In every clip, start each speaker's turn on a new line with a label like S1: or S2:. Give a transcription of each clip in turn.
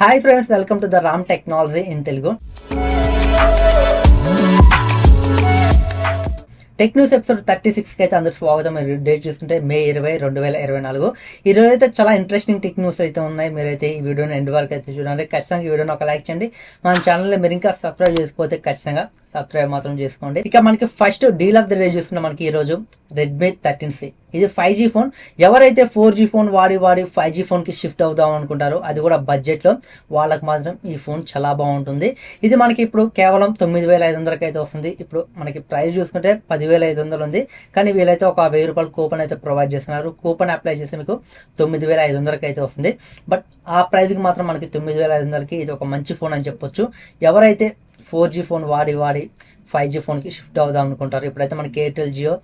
S1: Hi friends welcome to the Ram technology in Telugu tech news episode thirty సిక్స్కి అయితే అందరు స్వాగతం. మీరు డేట్ చూస్తుంటే మే ఇరవై రెండు వేల ఇరవై నాలుగు. ఈ రోజు అయితే చాలా ఇంట్రెస్టింగ్ టెక్ న్యూస్ అయితే ఉన్నాయి. మీరైతే ఈ వీడియోని ఎండ్ వరకు అయితే చూడండి. ఖచ్చితంగా ఈ వీడియోని ఒక లైక్ చేయండి. మన ఛానల్లో మీరు ఇంకా సబ్స్క్రైబ్ చేసుకోతే ఖచ్చితంగా సబ్స్క్రైబ్ మాత్రం చేసుకోండి. ఇక మనకి first deal of the day చూసుకున్నాం మనకి ఈ రోజు. రెడ్మీ థర్టీన్ సి ఇది ఫైవ్ జీ ఫోన్ ఎవరైతే ఫోర్ జీ ఫోన్ వాడి వాడి ఫైవ్ జీ ఫోన్కి షిఫ్ట్ అవుదాం అనుకుంటారో అది కూడా బడ్జెట్లో వాళ్ళకి మాత్రం ఈ ఫోన్ చాలా బాగుంటుంది. ఇది మనకి ఇప్పుడు కేవలం తొమ్మిది వేల ఐదు వందలకి అయితే వస్తుంది. ఇప్పుడు మనకి ప్రైస్ చూసుకుంటే పదివేల ఐదు వందలు ఉంది. కానీ వీళ్ళైతే ఒక వెయ్యి రూపాయలు కూపన్ అయితే ప్రొవైడ్ చేస్తున్నారు. కూపన్ అప్లై చేస్తే మీకు తొమ్మిది వేల ఐదు వందలకి అయితే వస్తుంది. బట్ ఆ ప్రైస్కి మాత్రం మనకి తొమ్మిది వేల ఐదు వందలకి ఇది ఒక మంచి ఫోన్ అని చెప్పొచ్చు. ఎవరైతే ఫోర్ జీ ఫోన్ వాడి వాడి ఫైవ్ జీ ఫోన్కి షిఫ్ట్ అవుదాం అనుకుంటారు. ఇప్పుడైతే మనకి Airtel Jio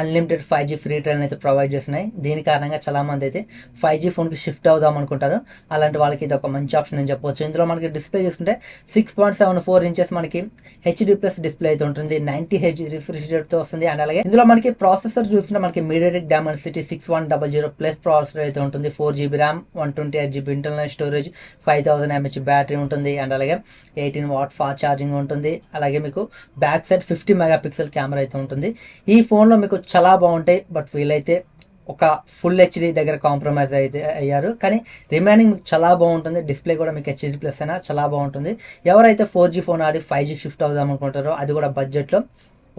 S1: unlimited five G free train అయితే ప్రొవైడ్ చేస్తున్నాయి. దీని కారణంగా చాలా మంది అయితే ఫైవ్ జీ ఫోన్కి షిఫ్ట్ అవుదాం అనుకుంటారు. అలాంటి వాళ్ళకి ఇది ఒక మంచి ఆప్షన్ అని చెప్పొచ్చు. ఇందులో మనకి డిస్ప్లే చూస్తుంటే six point seven four inches మనకి హెచ్డి ప్లస్ డిస్ప్లే అయితే ఉంటుంది. నైన్టీ హెచ్ రిఫ్రెష్తో వస్తుంది. అండ్ అలాగే ఇందులో మనకి ప్రాసెసర్ చూస్తుంటే మనకి MediaTek Dimensity six one double zero plus processor అయితే ఉంటుంది. Four GB RAM one twenty eight GB internal storage five thousand M H battery ఉంటుంది. అండ్ అలాగే ఎయిటీన్ వాట్ ఫాస్ట్ ఛార్జింగ్ ఉంటుంది. అలాగే మీకు back side fifty mega pixel camera అయితే ఉంటుంది. ఈ ఫోన్లో మీకు చాలా బాగుంటాయి బట్ వీలైతే ఒక ఫుల్ హెచ్డి దగ్గర కాంప్రమైజ్ అయితే అయ్యారు. కానీ రిమైనింగ్ చాలా బాగుంటుంది డిస్ప్లే కూడా మీకు హెచ్డి ప్లస్ అయినా చాలా బాగుంటుంది. ఎవరైతే ఫోర్ జీ ఫోన్ ఆడి ఫైవ్ జీ షిఫ్ట్ అవుదాం అనుకుంటారో అది కూడా బడ్జెట్లో.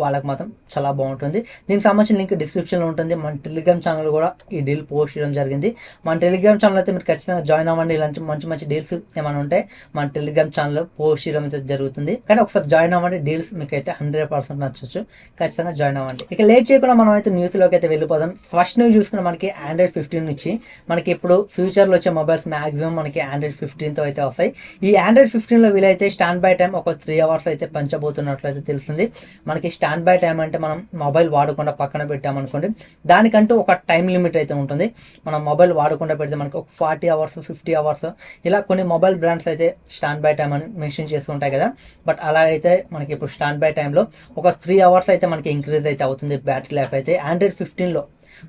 S1: వాళ్ళకి మాత్రం చాలా బాగుంటుంది. దీనికి సంబంధించిన లింక్ డిస్క్రిప్షన్లో ఉంటుంది. మన టెలిగ్రామ్ ఛానల్ కూడా ఈ డీల్ పోస్ట్ చేయడం జరిగింది. మన టెలిగ్రామ్ ఛానల్ అయితే మీరు ఖచ్చితంగా జాయిన్ అవ్వండి. ఇలాంటి మంచి మంచి డీల్స్ ఏమైనా ఉంటే మన టెలిగ్రామ్ ఛానల్లో పోస్ట్ చేయడం జరుగుతుంది. కానీ ఒకసారి జాయిన్ అవ్వండి. డీల్స్ మీకు అయితే హండ్రెడ్ పర్సెంట్ నచ్చచ్చు. ఖచ్చితంగా జాయిన్ అవ్వండి. ఇక లేట్ చేయకుండా మనం అయితే న్యూస్లోకి అయితే వెళ్ళిపోదాం. ఫస్ట్ న్యూస్ చూసుకున్న మనకి ఆండ్రాయిడ్ ఫిఫ్టీన్ నుంచి మనకి ఇప్పుడు ఫ్యూచర్లో వచ్చే మొబైల్స్ మాక్సిమం మనకి ఆండ్రాయిడ్ ఫిఫ్టీన్తో అయితే వస్తాయి. ఈ ఆండ్రాయిడ్ ఫిఫ్టీన్లో వీలైతే స్టాండ్ బై టైం ఒక త్రీ అవర్స్ అయితే పంచబోతున్నట్లయితే తెలుస్తుంది. మనకి స్టాండ్ బై టైం అంటే మనం మొబైల్ వాడకుండా పక్కన పెట్టామనుకోండి దానికంటూ ఒక టైం లిమిట్ అయితే ఉంటుంది. మనం మొబైల్ వాడకుండా పెడితే మనకి ఒక ఫార్టీ అవర్స్ ఫిఫ్టీ అవర్స్ ఇలా కొన్ని మొబైల్ బ్రాండ్స్ అయితే స్టాండ్ బై టైం అని మెన్షన్ చేస్తుంటాయి కదా. బట్ అలా అయితే మనకి ఇప్పుడు స్టాండ్ బై టైంలో ఒక త్రీ అవర్స్ అయితే మనకి ఇంక్రీజ్ అయితే అవుతుంది బ్యాటరీ లైఫ్ అయితే. ఆండ్రాయిడ్ ఫిఫ్టీన్లో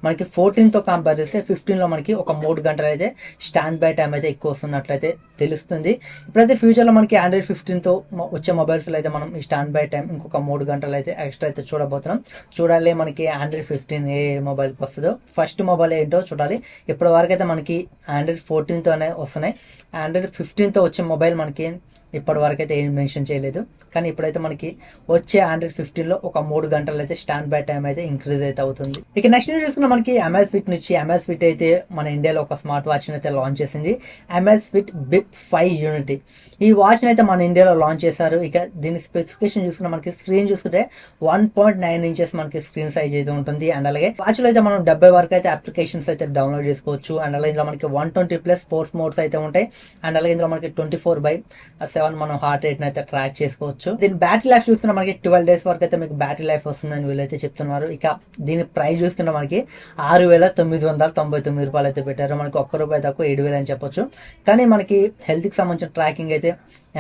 S1: మనకి ఫోర్టీన్తో కంపేర్ చేస్తే ఫిఫ్టీన్లో మనకి ఒక మూడు గంటలు అయితే స్టాండ్ బై టైం అయితే ఎక్కువ వస్తున్నట్లయితే తెలుస్తుంది. ఇప్పుడైతే ఫ్యూచర్లో మనకి ఆండ్రాయిడ్ ఫిఫ్టీన్తో వచ్చే మొబైల్స్లో అయితే మనం ఈ స్టాండ్ బై టైం ఇంకొక మూడు గంటలు అయితే ఎక్స్ట్రా అయితే చూడబోతున్నాం. చూడాలి మనకి ఆండ్రాయిడ్ ఫిఫ్టీన్ ఏ మొబైల్కి వస్తుందో. ఫస్ట్ మొబైల్ ఏంటో చూడాలి. ఇప్పటి వరకు అయితే మనకి ఆండ్రాయిడ్ ఫోర్టీన్తోనే వస్తున్నాయి. ఆండ్రాయిడ్ ఫిఫ్టీన్తో వచ్చే మొబైల్ మనకి ఇప్పటి వరకు అయితే ఏం మెన్షన్ చేయలేదు. కానీ ఇప్పుడైతే మనకి వచ్చే ఆండ్రాయిడ్ ఫిఫ్టీన్లో ఒక మూడు గంటలు అయితే స్టాండ్ బై టైం అయితే ఇంక్రీజ్ అయితే అవుతుంది. ఇక నెక్స్ట్ న్యూస్ చూసుకున్న మనకి ఎంఎస్ ఫిట్ నుంచి అమెజ్ ఫిట్ అయితే మన ఇండియాలో ఒక స్మార్ట్ వాచ్ని అయితే లాంచ్ చేసింది. Amazfit Bip five unity ఈ వాచ్ని అయితే మన ఇండియాలో లాంచ్ చేశారు. ఇక దీని స్పెసిఫికేషన్ చూసుకున్న మనకి స్క్రీన్ చూసుకుంటే వన్ పాయింట్ నైన్ ఇంచెస్ మనకి స్క్రీన్ సైజ్ అయితే ఉంటుంది. అండ్ అలాగే వాచ్లో అయితే మనం డెబ్బై వరకు అయితే అప్లికేషన్స్ అయితే డౌన్లోడ్ చేసుకోవచ్చు. అండ్ అలాగే ఇందులో మనకి one twenty plus sports modes అయితే ఉంటాయి. అండ్ అలాగే ఇందులో మనకి ట్వంటీ ఫోర్ బై సెవెన్ మనం హార్ట్ రేట్ అయితే ట్రాక్ చేసుకోవచ్చు. దీని బ్యాటరీ లైఫ్ చూసుకున్న మనకి ట్వెల్వ్ డేస్ వరకు అయితే మీకు బ్యాటరీ లైఫ్ వస్తుందని వీళ్ళైతే చెప్తున్నారు. ఇక దీని ప్రైస్ చూసుకున్న మనకి ఆరు వేల తొమ్మిది వందల తొంభై తొమ్మిది రూపాయలు అయితే పెట్టారు. మనకి ఒక్క రూపాయి తక్కువ ఏడు వేలు అని చెప్పొచ్చు. కానీ మనకి హెల్త్కి సంబంధించిన ట్రాకింగ్ అయితే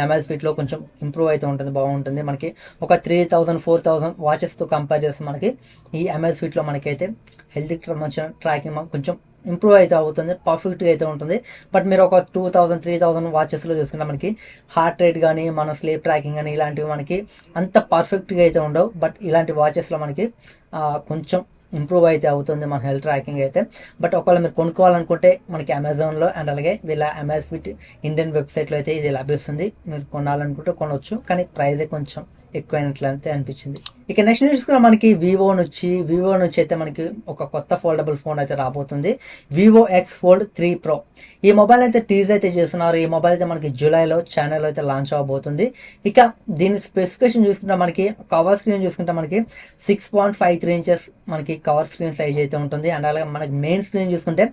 S1: ఎంఎల్ ఫిట్లో కొంచెం ఇంప్రూవ్ అయితే ఉంటుంది బాగుంటుంది. మనకి ఒక త్రీ థౌసండ్ ఫోర్ థౌసండ్ వాచెస్తో కంపేర్ చేస్తే మనకి ఈ ఎంఎల్ ఫిట్లో మనకైతే హెల్త్కి సంబంధించిన ట్రాకింగ్ కొంచెం ఇంప్రూవ్ అయితే అవుతుంది పర్ఫెక్ట్గా అయితే ఉంటుంది. బట్ మీరు ఒక టూ థౌజండ్ త్రీ థౌసండ్ వాచెస్లో చూసుకుంటే మనకి హార్ట్ రేట్ కానీ మన స్లీప్ ట్రాకింగ్ కానీ ఇలాంటివి మనకి అంత పర్ఫెక్ట్గా అయితే ఉండవు. బట్ ఇలాంటి వాచెస్లో మనకి కొంచెం ఇంప్రూవ్ అయితే అవుతుంది మన హెల్త్ ట్రాకింగ్ అయితే. బట్ ఒకవేళ మీరు కొనుక్కోవాలనుకుంటే మనకి అమెజాన్లో అండ్ అలాగే వీళ్ళ అమెజ్ ఫిట్ ఇండియన్ వెబ్సైట్లో అయితే ఇది లభిస్తుంది. మీరు కొనాలనుకుంటే కొనవచ్చు కానీ ప్రైస్ కొంచెం ఎక్కువైనట్లయితే అనిపించింది. ఇక నెక్స్ట్ న్యూస్ కూడా మనకి వివో నుంచి వివో నుంచి అయితే మనకి ఒక కొత్త ఫోల్డబుల్ ఫోన్ అయితే రాబోతుంది. Vivo X Fold three Pro ఈ మొబైల్ అయితే టీజ్ అయితే చేస్తున్నారు. ఈ మొబైల్ అయితే మనకి జూలైలో ఛానల్ అయితే లాంచ్ అవబోతుంది. ఇక దీని స్పెసిఫికేషన్ చూసుకుంటే మనకి కవర్ స్క్రీన్ చూసుకుంటే మనకి six point five three inches మనకి కవర్ స్క్రీన్ సైజ్ అయితే ఉంటుంది. అండ్ అలాగే మనకి మెయిన్ స్క్రీన్ చూసుకుంటే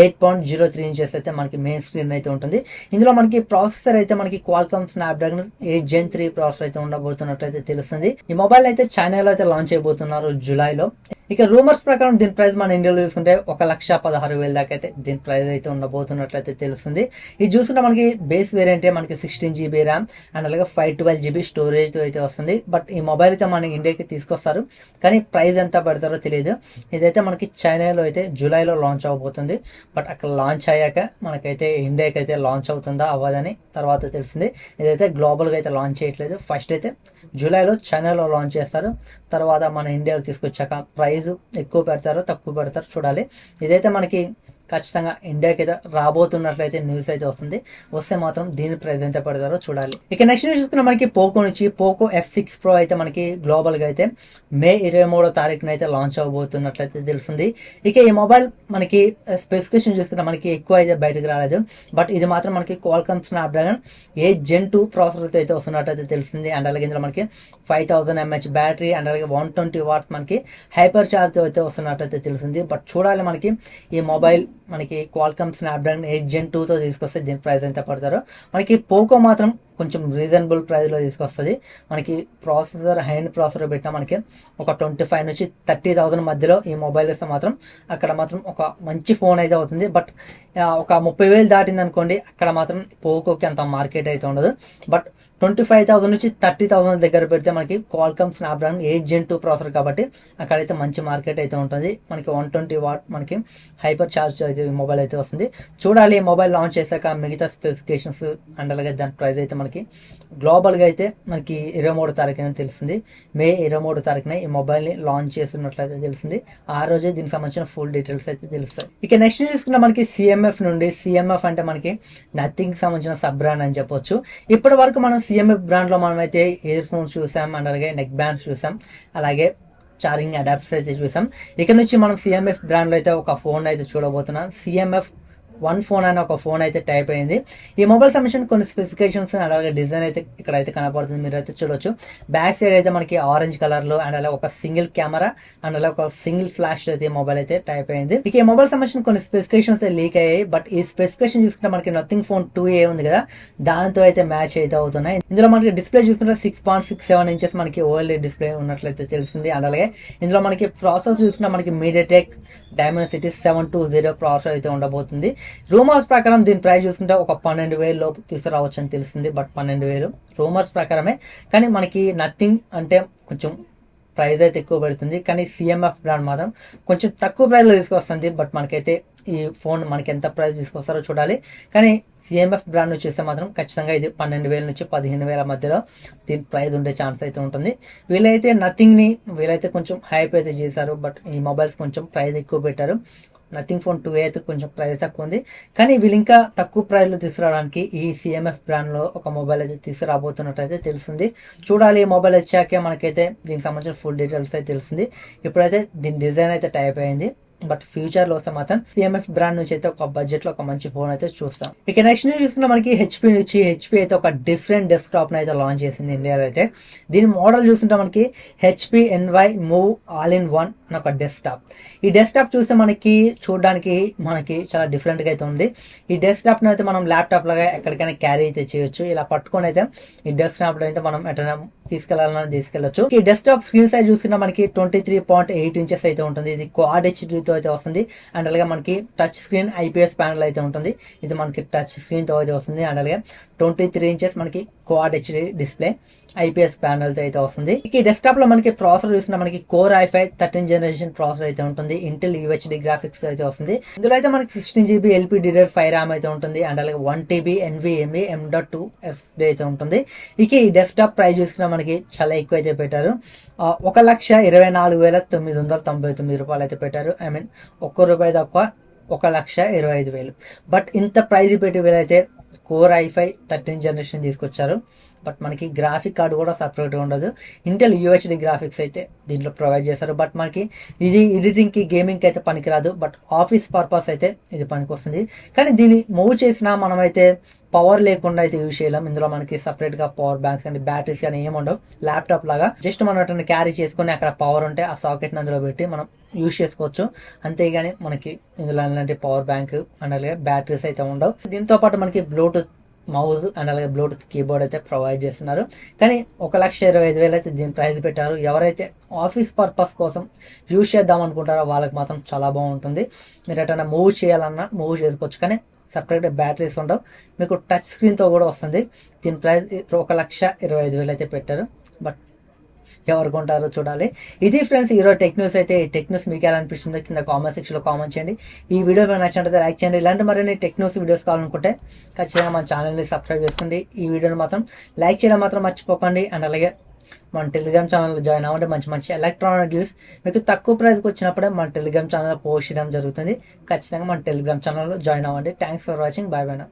S1: eight point zero three inches అయితే మనకి మెయిన్ స్క్రీన్ అయితే ఉంటుంది. ఇందులో మనకి ప్రాసెసర్ అయితే మనకి Qualcomm Snapdragon eight Gen three processor అయితే ఉండబోతున్నట్టు అయితే తెలుస్తుంది. ఈ మొబైల్ అయితే చైనాలో అయితే లాంచ్ అయిపోతున్నారు జూలైలో ఇక రూమర్స్ ప్రకారం దీని ప్రైస్ మన ఇండియాలో చూసుకుంటే ఒక లక్ష పదహారు వేల దాకా అయితే దీని ప్రైస్ అయితే ఉండబోతున్నట్లయితే తెలుస్తుంది. ఇది చూసుకుంటే మనకి బేస్ వేరియంట్ మనకి సిక్స్టీన్ జీబీ ర్యామ్ అండ్ అలాగే ఫైవ్ ట్వెల్వ్ జీబీ స్టోరేజ్ అయితే వస్తుంది. బట్ ఈ మొబైల్ అయితే మన ఇండియాకి తీసుకొస్తారు. కానీ ప్రైస్ ఎంత పెడతారో తెలియదు. ఇదైతే మనకి చైనాలో అయితే జూలైలో లాంచ్ అవబోతుంది. బట్ అక్కడ లాంచ్ అయ్యాక మనకైతే ఇండియాకి అయితే లాంచ్ అవుతుందా? అవ్వదని తర్వాత తెలిసింది ఇదైతే గ్లోబల్గా అయితే లాంచ్ చేయట్లేదు. ఫస్ట్ అయితే జూలైలో చైనాలో లాంచ్ చేస్తారు. తర్వాత మన ఇండియాలో తీసుకొచ్చాక ప్రైస్ ఎక్కువ పెడతారో తక్కువ పెడతారో చూడాలి. ఇదైతే మనకి ఖచ్చితంగా ఇండియాకి అయితే రాబోతున్నట్లయితే న్యూస్ అయితే వస్తుంది. వస్తే మాత్రం దీని ప్రైస్ ఎంత పెడతారో చూడాలి. ఇక నెక్స్ట్ న్యూస్ చూసుకున్న మనకి పోకో నుంచి పోకో ఎఫ్ సిక్స్ ప్రో అయితే మనకి గ్లోబల్గా అయితే మే ఇరవై మూడో తారీఖున అయితే లాంచ్ అవబోతున్నట్లయితే తెలుస్తుంది. ఇక ఈ మొబైల్ మనకి స్పెసిఫికేషన్ చూసుకుంటే మనకి ఎక్కువ అయితే బయటకు రాలేదు. బట్ ఇది మాత్రం మనకి Qualcomm Snapdragon eight Gen two processor అయితే వస్తున్నట్లయితే తెలిసింది అండ్ అలాగే ఇందులో మనకి five thousand M H battery and అలాగే వన్ ట్వంటీ వాట్స్ మనకి హైపర్ చార్జ్ అయితే వస్తున్నట్టయితే తెలిసింది బట్ చూడాలి మనకి ఈ మొబైల్ మనకి క్వాల్కమ్ స్నాప్డ్రాగన్ ఎయిట్ జెన్ టూతో తీసుకొస్తే దీని ప్రైస్ ఎంత పడతారో? మనకి పోకో మాత్రం కొంచెం రీజనబుల్ ప్రైస్లో తీసుకొస్తుంది. మనకి ప్రాసెసర్ హై అండ్ ప్రాసెసర్ పెట్టినా మనకి ఒక ట్వంటీ ఫైవ్ నుంచి థర్టీ థౌసండ్ మధ్యలో ఈ మొబైల్ ఇస్తే మాత్రం అక్కడ మాత్రం ఒక మంచి ఫోన్ అయితే అవుతుంది. బట్ ఒక ముప్పై వేలు దాటింది అనుకోండి అక్కడ మాత్రం పోకోకి అంత మార్కెట్ అయితే ఉండదు. బట్ ట్వంటీ ఫైవ్ థౌసండ్ నుంచి థర్టీ థౌసండ్ దగ్గర పెడితే మనకి Qualcomm Snapdragon eight Gen two processor కాబట్టి అక్కడైతే మంచి మార్కెట్ అయితే ఉంటుంది. మనకి వన్ ట్వంటీ వాట్ మనకి హైపర్ చార్జ్ అయితే మొబైల్ అయితే వస్తుంది. చూడాలి ఈ మొబైల్ లాంచ్ చేశాక మిగతా స్పెసిఫికేషన్స్ అండ్ అలాగే దాని ప్రైస్ అయితే మనకి గ్లోబల్గా అయితే మనకి ఇరవై మూడు తారీఖున తెలిసింది మే ఇరవై మూడు తారీఖున ఈ మొబైల్ని లాంచ్ చేస్తున్నట్లయితే తెలిసింది ఆ రోజే దీనికి సంబంధించిన ఫుల్ డీటెయిల్స్ అయితే తెలుస్తాయి. ఇక నెక్స్ట్ తీసుకున్న మనకి సిఎంఎఫ్ నుండి సిఎంఎఫ్ అంటే మనకి నథింగ్ సంబంధించిన సబ్ బ్రాండ్ అని చెప్పొచ్చు. ఇప్పటి వరకు మనం సిఎంఎఫ్ బ్రాండ్లో మనం అయితే ఇయర్ ఫోన్స్ చూసాం అండ్ అలాగే నెక్ బ్యాండ్స్ చూసాం అలాగే చార్జింగ్ అడాప్టర్స్ అయితే చూసాం. ఇక నుంచి మనం సిఎంఎఫ్ బ్రాండ్లో అయితే ఒక ఫోన్ అయితే చూడబోతున్నాం. సిఎంఎఫ్ వన్ ఫోన్ అనే ఒక ఫోన్ అయితే టైప్ అయింది. ఈ మొబైల్ సంబంధించిన కొన్ని స్పెసిఫికేషన్స్ అలాగే డిజైన్ అయితే ఇక్కడ అయితే కనపడుతుంది. మీరు అయితే చూడొచ్చు. బ్యాక్ సైడ్ అయితే మనకి ఆరెంజ్ కలర్లో అండ్ అలా ఒక సింగిల్ కెమెరా అండ్ అలా ఒక సింగిల్ ఫ్లాష్ అయితే మొబైల్ అయితే టైప్ అయింది. ఇక ఈ మొబైల్ సంబంధించిన కొన్ని స్పెసిఫికేషన్స్ లీక్ అయ్యాయి. బట్ ఈ స్పెసిఫికేషన్ చూసుకుంటే మనకి నథింగ్ ఫోన్ టూ ఏ ఉంది కదా. దాంతో అయితే మ్యాచ్ అయితే అవుతున్నాయి. ఇందులో మనకి డిస్ప్లే చూసుకుంటే six point six seven inches మనకి ఓల్డ్ డిస్ప్లే ఉన్నట్లయితే తెలిసింది అండ్ అలాగే ఇందులో మనకి ప్రాసెస్ చూసుకుంటే మనకి MediaTek Dimensity seven two zero processor అయితే ఉండబోతుంది. రూమర్స్ ప్రకారం దీని ప్రైస్ చూసుకుంటే ఒక పన్నెండు వేలు లోపు తీసుకురావచ్చు అని తెలిసింది బట్ పన్నెండు వేలు. రూమర్స్ ప్రకారమే కానీ మనకి నథింగ్ అంటే కొంచెం ప్రైస్ అయితే ఎక్కువ పెడుతుంది కానీ సిఎంఎఫ్ బ్రాండ్ మాత్రం కొంచెం తక్కువ ప్రైస్లో తీసుకొస్తుంది బట్ మనకైతే ఈ ఫోన్ మనకి ఎంత ప్రైస్ తీసుకొస్తారో చూడాలి. కానీ సిఎంఎఫ్ బ్రాండ్ చూస్తే మాత్రం ఖచ్చితంగా ఇది పన్నెండు వేల నుంచి పదిహేను వేల మధ్యలో దీని ప్రైస్ ఉండే ఛాన్స్ అయితే ఉంటుంది. వీళ్ళైతే నథింగ్ని వీళ్ళైతే కొంచెం హైప్ అయితే చేశారు బట్ ఈ మొబైల్స్ కొంచెం ప్రైస్ ఎక్కువ పెట్టారు. నథింగ్ ఫోన్ టూ అయితే కొంచెం ప్రైస్ తక్కువ ఉంది. కానీ వీళ్ళు ఇంకా తక్కువ ప్రైస్లో తీసుకురావడానికి ఈ సిఎంఎఫ్ బ్రాండ్లో ఒక మొబైల్ అయితే తీసుకురాబోతున్నట్టు అయితే తెలుస్తుంది. చూడాలి ఈ మొబైల్ వచ్చాకే మనకైతే దీనికి సంబంధించిన ఫుల్ డీటెయిల్స్ అయితే తెలుస్తుంది. ఇప్పుడైతే దీని డిజైన్ అయితే టైప్ అయింది. బట్ ఫ్యూచర్లో వస్తే మాత్రం సిఎంఎఫ్ బ్రాండ్ నుంచి అయితే ఒక బడ్జెట్లో ఒక మంచి ఫోన్ అయితే చూస్తాం. ఇక నెక్స్ట్ న్యూస్ చూసుకుంటే మనకి హెచ్పి నుంచి హెచ్పి అయితే ఒక డిఫరెంట్ డెస్క్టాప్ అయితే లాంచ్ చేసింది ఇండియాలో అయితే. దీని మోడల్ చూస్తుంటే మనకి HP ENVY move all in one అని ఒక డెస్క్టాప్ ఈ డెస్క్టాప్ చూస్తే మనకి చూడడానికి మనకి చాలా డిఫరెంట్గా అయితే ఉంది. ఈ డెస్క్టాప్ అయితే మనం ల్యాప్టాప్ లాగా ఎక్కడికైనా క్యారీ అయితే చేయొచ్చు. ఇలా పట్టుకొని అయితే ఈ డెస్క్టాప్ అయితే మనం ఎటైనా తీసుకెళ్ళాలని తీసుకెళ్ళొచ్చు ఈ డెస్క్టాప్ స్క్రీన్ సైజ్ చూసుకున్నా మనకి twenty three point eight inches అయితే ఉంటుంది. ఇది క్వాడ్ హెచ్డితో అయితే వస్తుంది. అండ్ అలాగే మనకి టచ్ స్క్రీన్ ఐపీఎస్ ప్యానల్ అయితే ఉంటుంది. ఇది మనకి టచ్ స్క్రీన్తో అయితే వస్తుంది. అండ్ అలాగే ట్వంటీ త్రీ ఇంచెస్ మనకి క్వాడ్ హెచ్డి డిస్ప్లే ఐపీఎస్ ప్యానల్తో అయితే వస్తుంది. ఈ డెస్క్టాప్లో మనకి ప్రాసెసర్ చూసినా మనకి core i five thirteen generation processor అయితే ఉంటుంది. ఇంటెల్ యూహెచ్డి గ్రాఫిక్స్ అయితే వస్తుంది. ఇందులో అయితే మనకి sixteen GB LP DDR five RAM అయితే ఉంటుంది. అండ్ అలాగే one TB NVMe M dot two SSD అయితే ఉంటుంది. ఇక ఈ డెస్క్టాప్ ప్రైస్ చూసుకున్న మనకి చాలా ఎక్కువ అయితే పెట్టారు ఒక లక్ష ఇరవై నాలుగు వేల తొమ్మిది వందల తొంభై తొమ్మిది రూపాయలు అయితే పెట్టారు. ఐ మీన్ ఒక్క రూపాయి తక్కువ ఒక లక్ష ఇరవై ఐదు వేలు. బట్ ఇంత ప్రైజ్ పెట్టి వీలైతే core i five thirteen generation తీసుకొచ్చారు. బట్ మనకి గ్రాఫిక్ కార్డు కూడా సపరేట్గా ఉండదు. ఇంటెల్ యూహెచ్డి గ్రాఫిక్స్ అయితే దీంట్లో ప్రొవైడ్ చేస్తారు బట్ మనకి ఇది ఎడిటింగ్కి గేమింగ్కి అయితే పనికిరాదు. బట్ ఆఫీస్ పర్పస్ అయితే ఇది పనికొస్తుంది. కానీ దీన్ని మూవ్ చేసినా మనమైతే పవర్ లేకుండా అయితే యూజ్ చేయలేం. ఇందులో మనకి సపరేట్గా పవర్ బ్యాంక్స్ కానీ బ్యాటరీస్ కానీ ఏముండవు ల్యాప్టాప్ లాగా. జస్ట్ మనం అట్లా క్యారీ చేసుకొని అక్కడ పవర్ ఉంటే ఆ సాకెట్ని అందులో పెట్టి మనం యూజ్ చేసుకోవచ్చు. అంతేగాని మనకి ఇందులో అలాంటి పవర్ బ్యాంక్ అండ్ అలాగే బ్యాటరీస్ అయితే ఉండవు. దీంతో పాటు మనకి బ్లూటూత్ మౌజ్ అండ్ అలాగే బ్లూటూత్ కీబోర్డ్ అయితే ప్రొవైడ్ చేస్తున్నారు. కానీ ఒక లక్ష ఇరవై ఐదు వేలు అయితే దీని ప్రైస్ పెట్టారు. ఎవరైతే ఆఫీస్ పర్పస్ కోసం యూజ్ చేద్దాం అనుకుంటారో వాళ్ళకి మాత్రం చాలా బాగుంటుంది. మీరు ఎటైనా మూవ్ చేయాలన్నా మూవ్ చేసుకోవచ్చు. కానీ సపరేట్ బ్యాటరీస్ ఉండవు. మీకు టచ్ స్క్రీన్తో కూడా వస్తుంది. దీని ప్రైస్ ఒక లక్ష ఇరవై ఐదు వేలు అయితే పెట్టారు. ఎవరు కొంటారో చూడాలి. ఇది ఫ్రెండ్స్ ఈరోజు టెక్ న్యూస్ అయితే ఈ టెక్ న్యూస్ మీకు ఎలా అనిపిస్తుందో కింద కామెంట్ సెక్షన్లో కామెంట్ చేయండి. ఈ వీడియో మీకు నచ్చినట్లయితే లైక్ చేయండి. ఇలాంటి మరిన్ని టెక్ న్యూస్ వీడియోస్ కావాలనుకుంటే ఖచ్చితంగా మన ఛానల్ని సబ్స్క్రైబ్ చేసుకోండి. ఈ వీడియోని మాత్రం లైక్ చేయడం మాత్రం మర్చిపోకండి. అండ్ అలాగే మన టెలిగ్రామ్ ఛానల్లో జాయిన్ అవ్వండి. మంచి మంచి ఎలక్ట్రానిక్ డీల్స్ మీకు తక్కువ ప్రైస్కి వచ్చినప్పుడే మన టెలిగ్రామ్ ఛానల్ పోస్ట్ చేయడం జరుగుతుంది. ఖచ్చితంగా మన టెలిగ్రామ్ ఛానల్లో జాయిన్ అవ్వండి. Thanks for watching bye bye